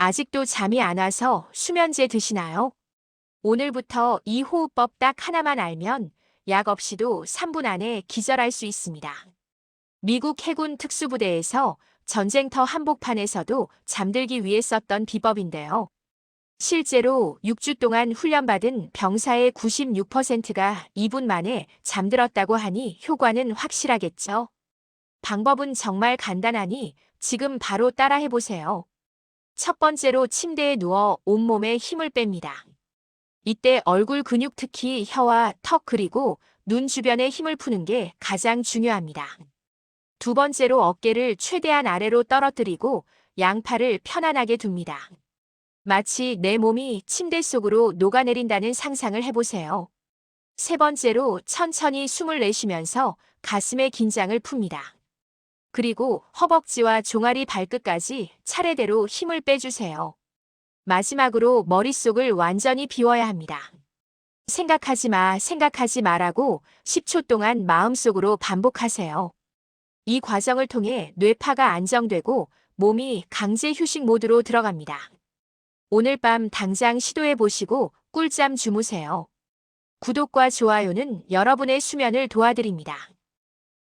아직도 잠이 안 와서 수면제 드시나요? 오늘부터 이 호흡법 딱 하나만 알면 약 없이도 3분 안에 기절할 수 있습니다. 미국 해군 특수부대에서 전쟁터 한복판에서도 잠들기 위해 썼던 비법인데요. 실제로 6주 동안 훈련받은 병사의 96%가 2분 만에 잠들었다고 하니 효과는 확실하겠죠. 방법은 정말 간단하니 지금 바로 따라해 보세요. 첫 번째로 침대에 누워 온몸에 힘을 뺍니다. 이때 얼굴 근육 특히 혀와 턱 그리고 눈 주변에 힘을 푸는 게 가장 중요합니다. 두 번째로 어깨를 최대한 아래로 떨어뜨리고 양팔을 편안하게 둡니다. 마치 내 몸이 침대 속으로 녹아내린다는 상상을 해보세요. 세 번째로 천천히 숨을 내쉬면서 가슴의 긴장을 풉니다. 그리고 허벅지와 종아리 발끝까지 차례대로 힘을 빼주세요. 마지막으로 머릿속을 완전히 비워야 합니다. 생각하지 마, 생각하지 마라고 10초 동안 마음속으로 반복하세요. 이 과정을 통해 뇌파가 안정되고 몸이 강제 휴식 모드로 들어갑니다. 오늘 밤 당장 시도해 보시고 꿀잠 주무세요. 구독과 좋아요는 여러분의 수면을 도와드립니다.